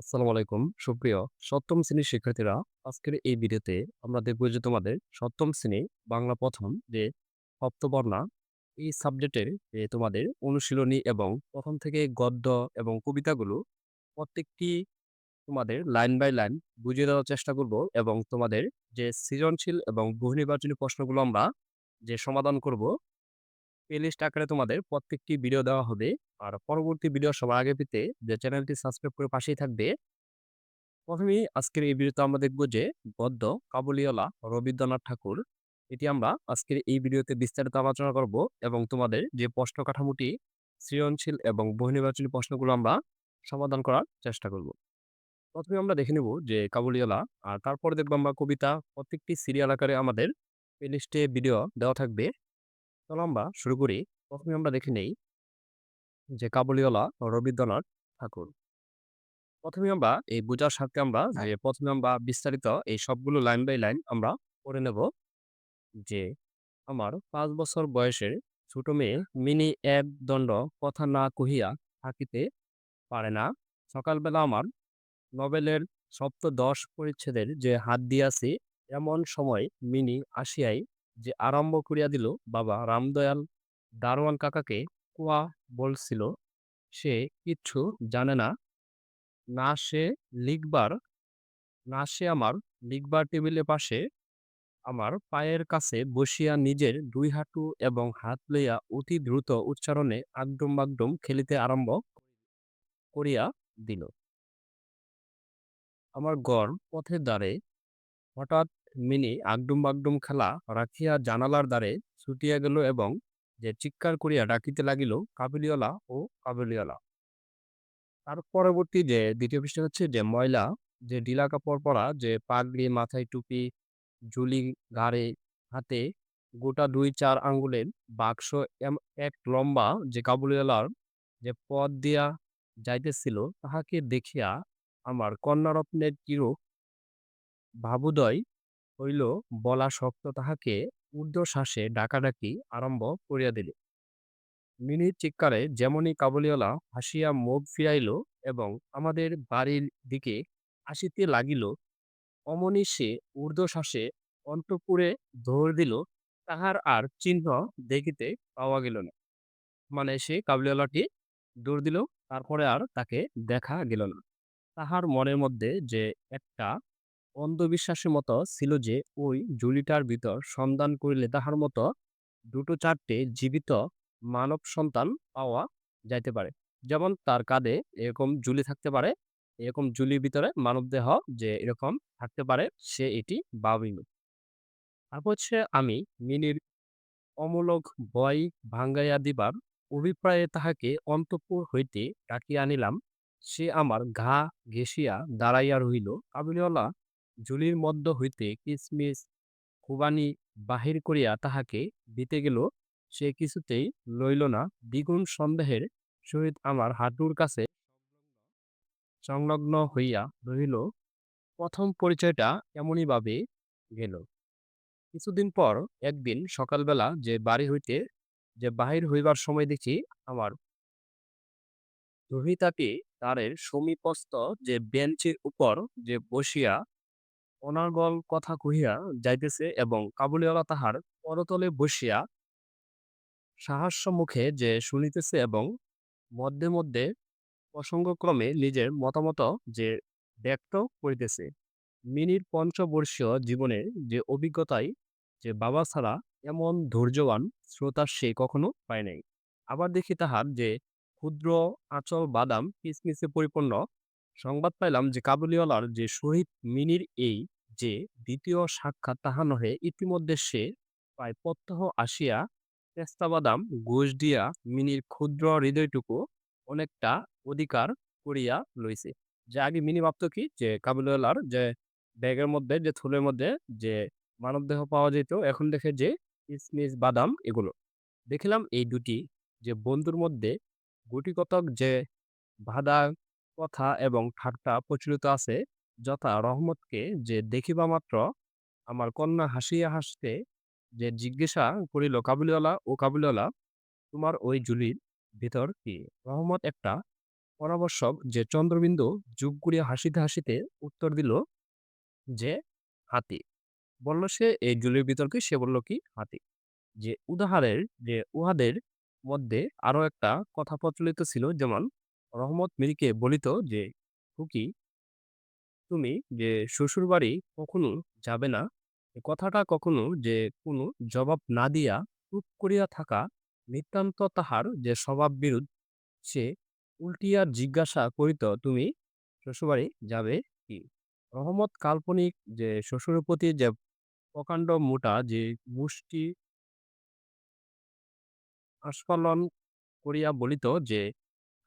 আসসালামু আলাইকুম। সুপ্রিয় সপ্তম শ্রেণির শিক্ষার্থীরা, আজকের এই ভিডিওতে আমরা দেখব যে তোমাদের সপ্তম শ্রেণি বাংলা প্রথম যে সপ্তবর্ণা এই সাবজেক্টের যে তোমাদের অনুশীলনী এবং প্রথম থেকে গদ্য এবং কবিতাগুলো প্রত্যেকটি তোমাদের লাইন বাই লাইন বুঝিয়ে দেওয়ার চেষ্টা করব এবং তোমাদের যে সৃজনশীল এবং বহু নির্বাচনী প্রশ্নগুলো আমরা যে সমাধান করব প্লেলিস্ট আকারে তোমাদের প্রত্যেকটি ভিডিও দেওয়া হবে। আর পরবর্তী ভিডিও সবার আগে পেতে যে চ্যানেলটি সাবস্ক্রাইব করে পাশেই থাকবে। প্রথমেই আজকের এই ভিডিওতে আমরা দেখব যে গদ্য কাবুলিওয়ালা রবীন্দ্রনাথ ঠাকুর। এটি আমরা আজকের এই ভিডিওতে বিস্তারিত আলোচনা করব এবং তোমাদের যে প্রশ্ন কাঠামোটি সৃজনশীল এবং বহু নির্বাচনী প্রশ্নগুলো আমরা সমাধান করার চেষ্টা করব। প্রথমে আমরা দেখে নেব যে কাবুলিওয়ালা, আর তারপরে দেখব আমরা কবিতা, প্রত্যেকটি সিরিয়াল আকারে আমাদের প্লেলিস্টে ভিডিও দেওয়া থাকবে। চলো আমরা শুরু করি। প্রথমে আমরা দেখে নেই যে কাবুলিওয়ালা রবীন্দ্রনাথ ঠাকুর। প্রথমে আমরা এই বোঝার স্বার্থে আমরা প্রথমে আমরা বিস্তারিত এই সবগুলো লাইন বাই লাইন আমরা পড়ে নেব। যে আমার পাঁচ বছর বয়সের ছোট মেয়ে মিনি এক দণ্ড কথা না কহিয়া থাকিতে পারে না। সকালবেলা আমার নভেলের সপ্তদশ পরিচ্ছেদের যে হাত দিয়াছি এমন সময় মিনি আসিয়াই যে আরম্ভ করিয়া দিল, বাবা রামদয়াল দারোয়ান কাকাকে কুয়া বলছিল, সে কিচ্ছু জানে না। না সে লিখবার, না সে আমার লিখবার টেবিলের পাশে আমার পায়ের কাছে বসিয়া নিজের দুই হাঁটু এবং হাত লইয়া অতি দ্রুত উচ্চারণে আগডুম বাগডুম খেলিতে আরম্ভ করিয়া দিল। আমার গড় পথের দ্বারে হঠাৎ মিনি আগডুম বাগডুম খেলা রাখিয়া জানালার দ্বারে ছুটিয়া গেল এবং যে চিৎকার করিয়া ডাকিতে লাগিল, কাবুলিওয়ালা ও কাবুলিওয়ালা। তার পরবর্তী যে দ্বিতীয় পৃষ্ঠা হচ্ছে যে ময়লা, যে ঢিলা কাপড় পরা, যে পাগড়ি, মাথায় টুপি, ঝুলি, ঘাড়ে, হাতে গোটা দুই চার আঙ্গুলের বাক্স এক লম্বা যে কাবুলিওয়ালার যে পথ দিয়া যাইতেছিল, তাহাকে দেখিয়া আমার কন্যারত্নের চির ভাবুদয় হইল বলা শক্ত তাহাকে ঊর্ধ্বশ্বাসে ডাকাডাকি আরম্ভ করিয়া দিল। মিনির চিৎকারে যেমনই কাবুলিওয়ালা হাসিয়া মুখ ফিরাইল এবং আমাদের বাড়ির দিকে আসিতে লাগিল, অমনি সে ঊর্ধ্বশ্বাসে অন্তপুরে দৌড় দিল, তাহার আর চিহ্ন দেখিতে পাওয়া গেল না। মানে সে কাবুলিওয়ালাটি দৌড় দিল, তারপরে আর তাকে দেখা গেল না। তাহার মনের মধ্যে যে একটা অন্ধবিশ্বাসের মতো ছিল যে, ওই জুলিটার ভিতর সন্ধান করিলে তাহার মতো দুটো চারটে জীবিত মানব সন্তান পাওয়া যাইতে পারে। যেমন তার কাঁধে এরকম জুলি থাকতে পারে, এরকম জুলির ভিতরে মানব দেহ যে, এরকম থাকতে পারে, সে এটি ভাবিল তারপর হচ্ছে আমি মিনির অমূলক ভয় ভাঙ্গাইয়া দিবার অভিপ্রায়ে তাহাকে অন্তঃপুর হইতে ডাকিয়া আনিলাম। সে আমার ঘা ঘেঁষিয়া দাঁড়াইয়া রহিল। কাবুলিওয়ালা ঝুলির মধ্য হইতে কিসমিস খুবানি বাহির করিয়া তাহাকে দিতে গেল, সে কিছুতেই লইল না। দ্বিগুণ সন্দেহের সহিত আমার হাঁটুর কাছে সংলগ্ন হইয়া রহিল। প্রথম পরিচয়টা এমনইভাবে গেল। কিছুদিন পর একদিন সকালবেলা যে বাড়ি হইতে, যে বাহির হইবার সময় দেখি আমার রহিতাটি দ্বারের সমীপস্থ যে বেঞ্চের উপর যে বসিয়া অনার্গল কথা কহিয়া যাইতেছে এবং কাবুলিওয়ালা তাহার পরতলে বসিয়া সাহাস্য মুখে যে শুনিতেছে এবং মধ্যে মধ্যে প্রসঙ্গক্রমে নিজের মতামত যে ব্যক্ত করিতেছে। মিনির পঞ্চবর্ষীয় জীবনের যে অভিজ্ঞতায় যে বাবা ছাড়া এমন ধৈর্যবান শ্রোতা সে কখনো পায় নাই। আবার দেখি তাহার যে ক্ষুদ্র আঁচল বাদাম কিসমিসে পরিপূর্ণ সংবাদ পাইলাম যে কাবুলিওয়ালার যে শহীদ মিনির এই যে দ্বিতীয় সাক্ষাৎ তাহা নহে ইতিমধ্যে সে প্রায় প্রত্যহ আসিয়া পেস্তা বাদাম গোশ দিয়া মিনির ক্ষুদ্র হৃদয়টুকু অনেকটা অধিকার করিয়া লইছে। যে আগে মিনি ভাবতো কি? যে কাবুলিওয়ালার যে ব্যাগের মধ্যে, যে থলের মধ্যে যে মানবদেহ পাওয়া যেত এখন দেখে যে কিসমিস, বাদাম এগুলো। দেখিলাম এই দুটি যে বন্ধুর মধ্যে গুটিকতক যে বাধা কথা এবং ঠাট্টা প্রচলিত আছে যথা রহমতকে যে দেখিবা মাত্র আমার কন্যা হাসিয়া হাসতে যে জিজ্ঞাসা করিল, কাবুলিওয়ালা, ও কাবুলিওয়ালা, তোমার ওই জুলির ভিতর কি? রহমত একটা পরামর্শক যে চন্দ্রবিন্দু যুগ করিয়া হাসিতে হাসিতে উত্তর দিল যে, হাতি। বলল, সে এই জুলির বিতর্কে সে বলল, কি? হাতি। যে উদাহারের যে উহাদের মধ্যে আরও একটা কথা প্রচলিত ছিল, যেমন রহমত মিরিকে বলিত যে, খুকি তুমি যে শ্বশুর বাড়ি কখনো যাবে না কথাটা কখনো যে কোনো জবাব না দিয়া চুপ করিয়া থাকা নিতান্ত তাহার যে স্বভাব বিরুদ্ধ, সে উল্টিয়া জিজ্ঞাসা করিত, তুমি শ্বশুরবাড়ি যাবে কি? রহমত কাল্পনিক যে শ্বশুরের প্রতি যে প্রকাণ্ড মোটা, যে মুষ্টি আস্ফালন করিয়া বলিত যে,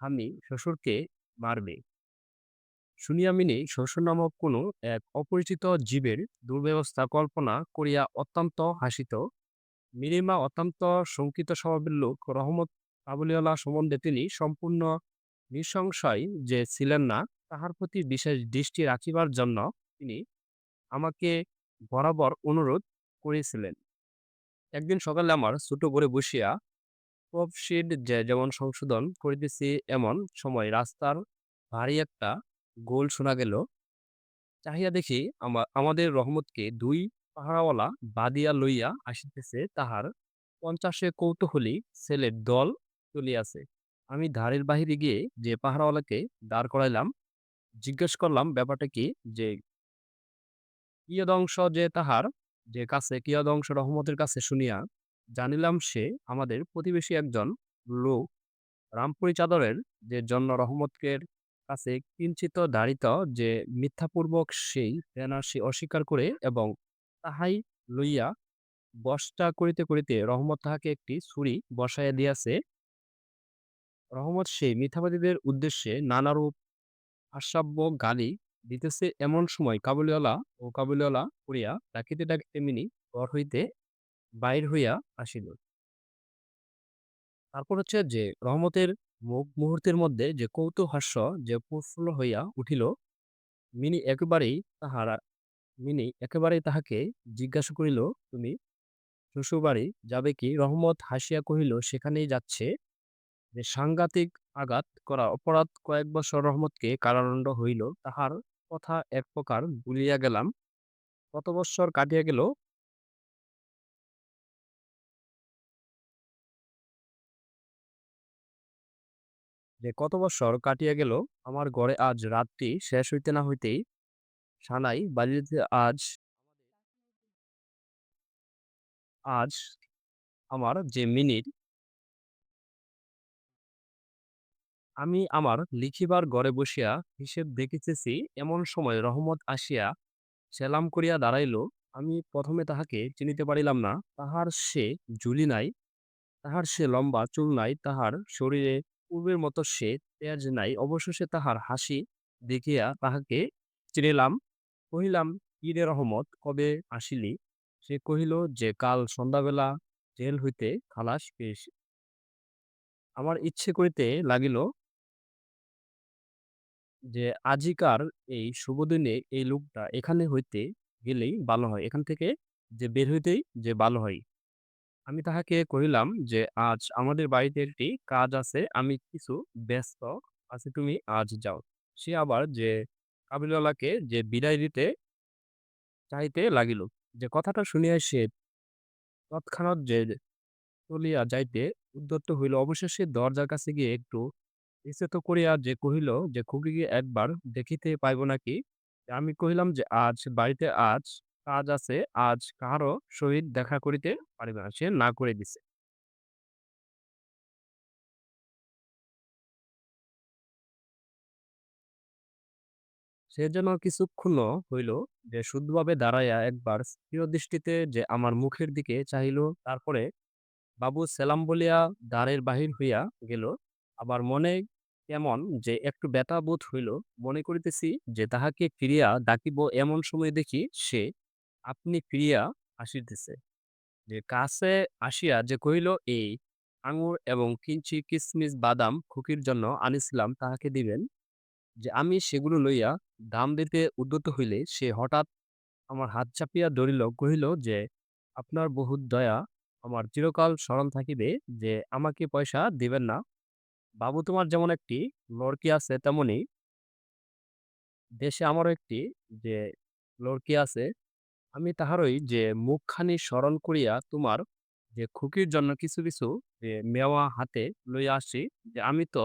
আমি শ্বশুরকে মারবে। শুনিয়ামিনী শ্বশুর নামক কোনো এক অপরিচিত জীবের দুর্ব্যবস্থা কল্পনা করিয়া অত্যন্ত হাসিত। মিনিমা অত্যন্ত শঙ্কিত স্বভাবের লোক। রহমত কাবুলিওয়ালা সম্বন্ধে তিনি সম্পূর্ণ নৃশংসয় যে ছিলেন না, তাহার প্রতি বিশেষ দৃষ্টি রাখিবার জন্য তিনি আমাকে বরাবর অনুরোধ করেছিলেন একদিন সকালে আমার ছোট করে বসিয়া প্রপশিট যে যেমন সংশোধন করিতেছি, এমন সময় রাস্তার ভারী একটা গোল শোনা গেল। চাহিয়া দেখি আমাদের রহমতকে দুই পাহারাওয়ালা বাদিয়া লইয়া আসিতেছে তাহার পঞ্চাশে কৌতূহলী ছেলের দল চলিয়াছে আমি ধারের বাহিরে গিয়ে যে পাহারাওয়ালাকে দাঁড় করাইলাম, জিজ্ঞেস করলাম ব্যাপারটা কি যে, কিয়দংশ যে তাহার যে কাছে কিয়দংশ রহমতের কাছে শুনিয়া জানিলাম সে আমাদের প্রতিবেশী একজন লোক। রামপুরি চাদরের যে জন্য রহমতকের কাছে কিঞ্চিত দাঁড়িত যে মিথ্যাপূর্বক সেই দেনা সে অস্বীকার করে এবং তাহাই লইয়া বসটা করিতে করিতে রহমত তাহাকে একটি ছুরি বসাইয়া দিয়াছে। রহমত সেই মিথ্যাবাদীদের উদ্দেশ্যে নানারূপ হাস্যাব্য গালি দিতেছে এমন সময় কাবুলিওয়ালা ও কাবুলিওয়ালা করিয়া ডাকিতে ডাকিতে মিনি ঘর হইতে বাইর হইয়া আসিল। তারপর হচ্ছে যে রহমতের মুখ মুহূর্তের মধ্যে যে কৌতূহাস্য যে প্রফুল্ল হইয়া উঠিল, মিনি একেবারেই তাহারা, মিনি একেবারেই তাহাকে জিজ্ঞাসা করিল, তুমি শ্বশুরবাড়ি যাবে কি? রহমত হাসিয়া কহিল, সেখানেই যাচ্ছে। যে সাংঘাতিক আঘাত করা অপরাধ কয়েক বছর রহমতকে কারাদণ্ড হইল, তাহার কথা এক প্রকার ভুলিয়া গেলাম। কত বৎসর কাটিয়া গেল যে কত বৎসর কাটিয়া গেল, আমার ঘরে আজ রাত্রি শেষ হইতে না হইতেই সানাই বাজিতে আজ আজ আমার যে মিনিট আমি আমার লিখিবার ঘরে বসিয়া হিসেব দেখিতেছি, এমন সময় রহমত আসিয়া সেলাম করিয়া দাঁড়াইল। আমি প্রথমে তাহাকে চিনিতে পারিলাম না, তাহার সে জুলি নাই, তাহার সে লম্বা চুল নাই, তাহার শরীরে পূর্বের মতো সে তেজ নাই, অবশেষে তাহার হাসি দেখিয়া তাহাকে চিনিলাম, কহিলাম কি রে রহমত, কবে আসিলি? সে কহিল, যে কাল সন্ধ্যাবেলা জেল হইতে খালাস পেয়েছি। আমার ইচ্ছে করিতে লাগিল যে, আজিকার এই শুভ দিনে এই লোকটা এখানে হইতে গেলেই ভালো হয়। এখান থেকে যে বের হইতেই যে ভালো হয়। আমি তাহাকে কহিলাম যে, আজ আমাদের বাড়িতে একটি কাজ আছে, আমি কিছু ব্যস্ত আছি, তুমি আজ যাও। সে আবার যে কাবিলওয়ালাকে যে বিদায় দিতে চাইতে লাগিল, যে কথাটা শুনিয়া সে তৎক্ষণাৎ যে চলিয়া যাইতে উদ্যত হইল, অবশেষে দরজার কাছে গিয়ে একটু নিষেধ করিয়া যে কহিল যে খুকিকে একবার দেখিতে পাইব নাকি? আমি কহিলাম যে, আজ, বাড়িতে আজ কাজ আছে, আজ কাহারও সহিত দেখা করিতে পারিবে না, সে না করে দিছে। সে যেন কিছুক্ষণ হইল যে শুদ্ধভাবে দাঁড়াইয়া একবার স্থির দৃষ্টিতে যে আমার মুখের দিকে চাহিল, তারপরে বাবু সেলাম বলিয়া দ্বারের বাহির হইয়া গেল। আবার মনে কেমন যে একটু ব্যথা বোধ হইল, মনে করিতেছি যে তাহাকে ফিরিয়া ডাকিব এমন সময় দেখি সে আপনি ফিরিয়া আসিতেছে যে কাছে আসিয়া যে কহিল, এই আঙুর এবং কিঞ্চি কিসমিস বাদাম খুকির জন্য আনিছিলাম, তাহাকে দিবেন। যে আমি সেগুলো লইয়া দাম দিতে উদ্যত হইলে সে হঠাৎ আমার হাত চাপিয়া ধরিল, কহিল যে, আপনার বহুত দয়া, আমার চিরকাল স্মরণ থাকিবে যে আমাকে পয়সা দিবেন না। বাবু তোমার যেমন একটি লড়কি আছে তেমনি দেশে আমারও একটি যে লড়কি আছে আমি তাহারই যে মুখখানি স্মরণ করিয়া তোমার যে খুকির জন্য কিছু কিছু, যে মেওয়া হাতে লইয়া আসি, যে আমি তো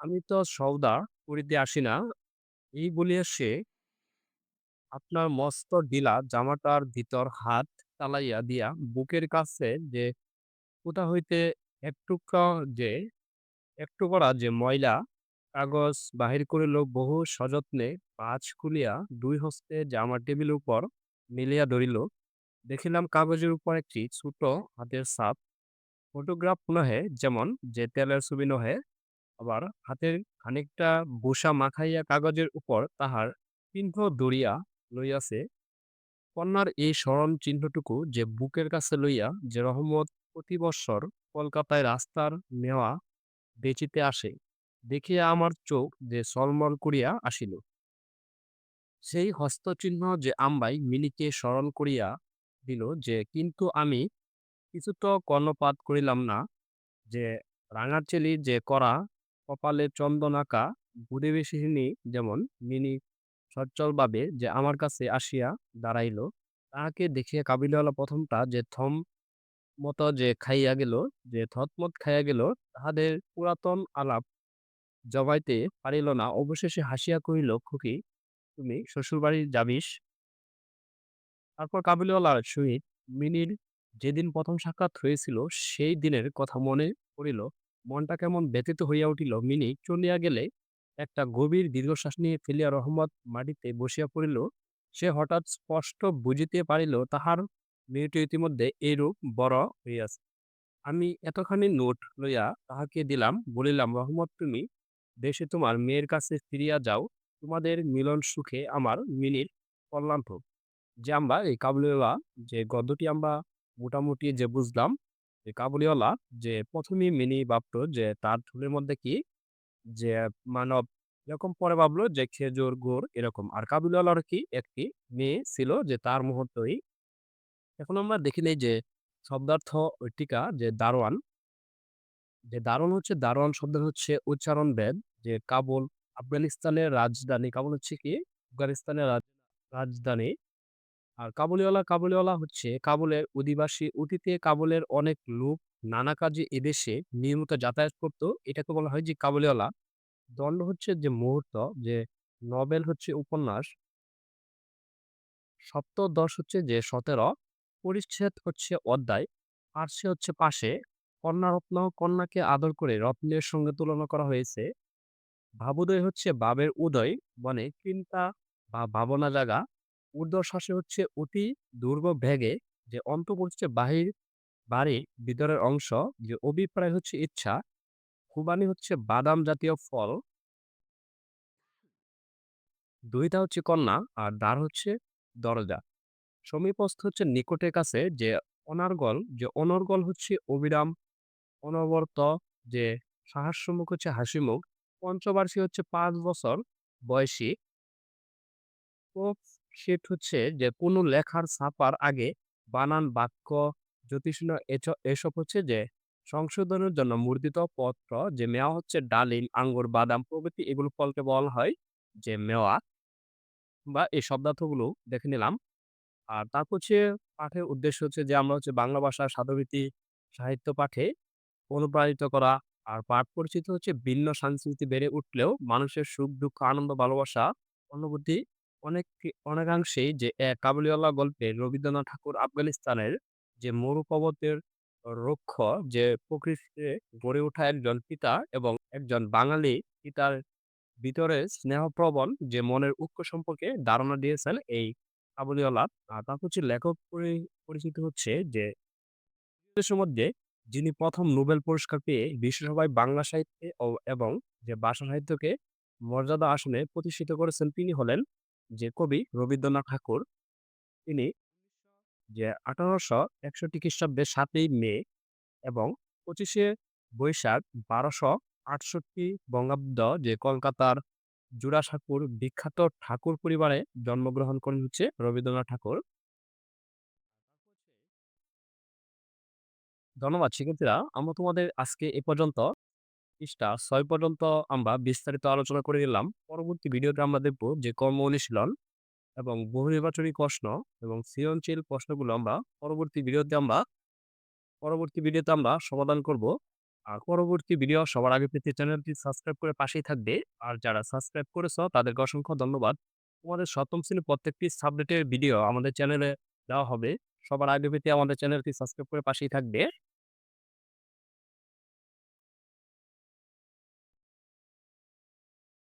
আমি তো সওদা করিতে আসি না, এই বলিয়া সে আপনার মস্ত ঢিলা জামাটার ভিতর হাত চালাইয়া দিয়া বুকের কাছে যে কোথা হইতে একটুকা যে একটু করা যে ময়লা কাগজ বাহির করিল বহু সযত্নে পাঁচ খুলিয়া দুই হস্তে জামার টেবিল উপর মিলিয়া ধরিল। দেখিলাম কাগজের উপর একটি ছোট হাতের ছাপ। ফটোগ্রাফ নহে, যেমন যে তেলের ছবি নহে, আবার হাতের খানিকটা বসা মাখাইয়া কাগজের উপর তাহার চিহ্ন দড়িয়া লইয়াছে। কন্যার এই স্মরণ চিহ্নটুকু যে বুকের কাছে লইয়া যে রহমত প্রতি বৎসর কলকাতায় রাস্তার নেওয়া বেচিতে আসে, দেখিয়া আমার চোখ যে সলমল করিয়া আসিল। সেই হস্তচিহ্ন যে আম্বাই মিনিকে স্মরণ করিয়া দিল যে, কিন্তু আমি কিছু তো কর্ণপাত করিলাম না, যে রাঙাচেলি যে করা কপালে চন্দন আঁকা প্রতিবেশিনী যেমন মিনি সচ্ছলভাবে যে আমার কাছে আসিয়া দাঁড়াইল, তাহাকে দেখিয়া কাবিলওয়ালা প্রথমটা যে থম মতো যে খাইয়া গেল, যে থতমত খাইয়া গেল, তাহাদের পুরাতন আলাপ জমাইতে পারিল না। অবশেষে হাসিয়া কহিল, খুকি তুমি শ্বশুরবাড়ি যাবিস। তারপর কাবিলওয়ালার সহিত মিনির যেদিন প্রথম সাক্ষাৎ হয়েছিল, সেই দিনের কথা মনে পড়িল, মনটা কেমন ব্যথিত হইয়া উঠিল। মিনি চলিয়া গেলে একটা গভীর দীর্ঘশ্বাস নিয়ে ফেলিয়া রহমত মাটিতে বসিয়া পড়িল। সে হঠাৎ স্পষ্ট বুঝিতে পারিল, তাহার মেয়েটি ইতিমধ্যে এইরূপ বড় হইয়াছে। আমি এতখানি নোট লইয়া তাহাকে দিলাম, বলিলাম, রহমত, তুমি দেশে তোমার মেয়ের কাছে ফিরিয়া যাও তোমাদের মিলন সুখে আমার মিনির কল্যাণ হোক। যে আমরা এই কাবুলিওয়ালা, যে গদ্যটি আমরা মোটামুটি যে বুঝলাম যে কাবুলিওয়ালা যে প্রথমেই মিনি ভাবতো যে তার চুলের মধ্যে কি? যে মানব এরকম পরে ভাবলো যে খেজুর, গুড় এরকম। আর কাবুলিওয়ালার কি? একটি মেয়ে ছিল যে তার মুহূর্তই এখন আমরা দেখি নেই যে শব্দার্থ টিকা যে দারোয়ান। যে দারোয়ান হচ্ছে, দারোয়ান শব্দ হচ্ছে উচ্চারণ বেদ, যে কাবুল আফগানিস্তানের রাজধানী, কাবুল হচ্ছে কি? আফগানিস্তানের রাজধানী। আর কাবুলিওয়ালা কাবুলিওয়ালা হচ্ছে কাবুলের অধিবাসী। অতীতে কাবুলের অনেক লোক নানা কাজে এদেশে নিয়মিত যাতায়াত করতো। এটাকে বলা হয় যে কাবুলিওয়ালা। দণ্ড হচ্ছে যে মুহূর্ত, যে নভেল হচ্ছে উপন্যাস। সপ্তদশ হচ্ছে যে সতেরো। পরিচ্ছেদ হচ্ছে অধ্যায়। পার্শ্বে হচ্ছে পাশে। কন্যারত্ন কন্যাকে আদর করে রত্নের সঙ্গে তুলনা করা হয়েছে। ভাবোদয় হচ্ছে ভাবের উদয় মানে চিন্তা বা ভাবনা জাগা ঊর্ধ্বশ্বাসে হচ্ছে অতি দুর্গ ভেগে যে অন্ত হচ্ছে বাহির বাড়ি ভিতরের অংশ, যে অভিপ্রায় হচ্ছে ইচ্ছা। খুবানি হচ্ছে বাদাম জাতীয় ফল। দুইটা হচ্ছে কন্যা আর দ্বার হচ্ছে দরজা। সমীপস্থ হচ্ছে নিকটের কাছে যে অনার্গল, যে অনর্গল হচ্ছে অবিরাম, অনবরত, যে সাহস্যমুখ হচ্ছে হাসিমুখ। পঞ্চবার্ষিক হচ্ছে পাঁচ বছর বয়সী। তো সেট হচ্ছে যে, কোনো লেখার ছাপার আগে বানান বাক্য জ্যোতিষণ এসব হচ্ছে যে, সংশোধনের জন্য মুদ্রিত পত্র, যে মেওয়া হচ্ছে ডালিম, আঙ্গুর, বাদাম প্রভৃতি এগুলো ফলকে বলা হয় যে মেওয়া বা এই শব্দার্থগুলো দেখে নিলাম। আর তারপর হচ্ছে পাঠের উদ্দেশ্য হচ্ছে যে, আমরা হচ্ছে বাংলা ভাষার সাধুবৃত্তি, সাহিত্য পাঠে অনুপ্রাণিত করা আর পাঠ পরিচিত হচ্ছে ভিন্ন সংস্কৃতি বেড়ে উঠলেও মানুষের সুখ, দুঃখ, আনন্দ, ভালোবাসা অনুভূতি অনেক অনেকাংশেই যে কাবুলিওয়ালা গল্পে রবীন্দ্রনাথ ঠাকুর আফগানিস্তানের যে মরুপর্বতের রক্ষ যে প্রকৃতিতে গড়ে ওঠা একজন পিতা এবং একজন বাঙালি পিতার ভিতরে স্নেহপ্রবণ যে মনের ঐক্য সম্পর্কে ধারণা দিয়েছেন এই কাবুলিওয়ালা। আর হচ্ছে লেখক পরি- পরিচিত হচ্ছে যে মধ্যে যিনি প্রথম নোবেল পুরস্কার পেয়ে বিশ্বসভায় বাংলা সাহিত্যে এবং যে ভাষা সাহিত্যকে মর্যাদা আসনে প্রতিষ্ঠিত করেছেন তিনি হলেন যে কবি রবীন্দ্রনাথ ঠাকুর। তিনি যে আঠারোশো একষট্টি খ্রিস্টাব্দে সাতই মে এবং পঁচিশে বৈশাখ বারোশো আটষট্টি বঙ্গাব্দ যে কলকাতার জোড়াসাঁকোর বিখ্যাত ঠাকুর পরিবারে জন্মগ্রহণ করেন হচ্ছে রবীন্দ্রনাথ ঠাকুর। ধন্যবাদ শিক্ষার্থীরা। আমরা তোমাদের আজকে এ পর্যন্ত পৃষ্ঠা ৬ পর্যন্ত আমরা বিস্তারিত আলোচনা করে নিলাম। পরবর্তী ভিডিওতে আমরা দেখব যে কর্ম অনুশীলন এবং বহু নির্বাচনী প্রশ্ন এবং সৃজনশীল প্রশ্নগুলো আমরা পরবর্তী ভিডিওতে আমরা, পরবর্তী ভিডিওতে আমরা সমাধান করব। আর পরবর্তী ভিডিও সবার আগে পেতে চ্যানেলটি সাবস্ক্রাইব করে পাশেই থাকবে। আর যারা সাবস্ক্রাইব করেছ, তাদেরকে অসংখ্য ধন্যবাদ। তোমাদের সপ্তম শ্রেণির প্রত্যেকটি সাবজেক্টের ভিডিও আমাদের চ্যানেলে দেওয়া হবে। সবার আগে পেতে আমাদের চ্যানেলটি সাবস্ক্রাইব করে পাশেই থাকবে।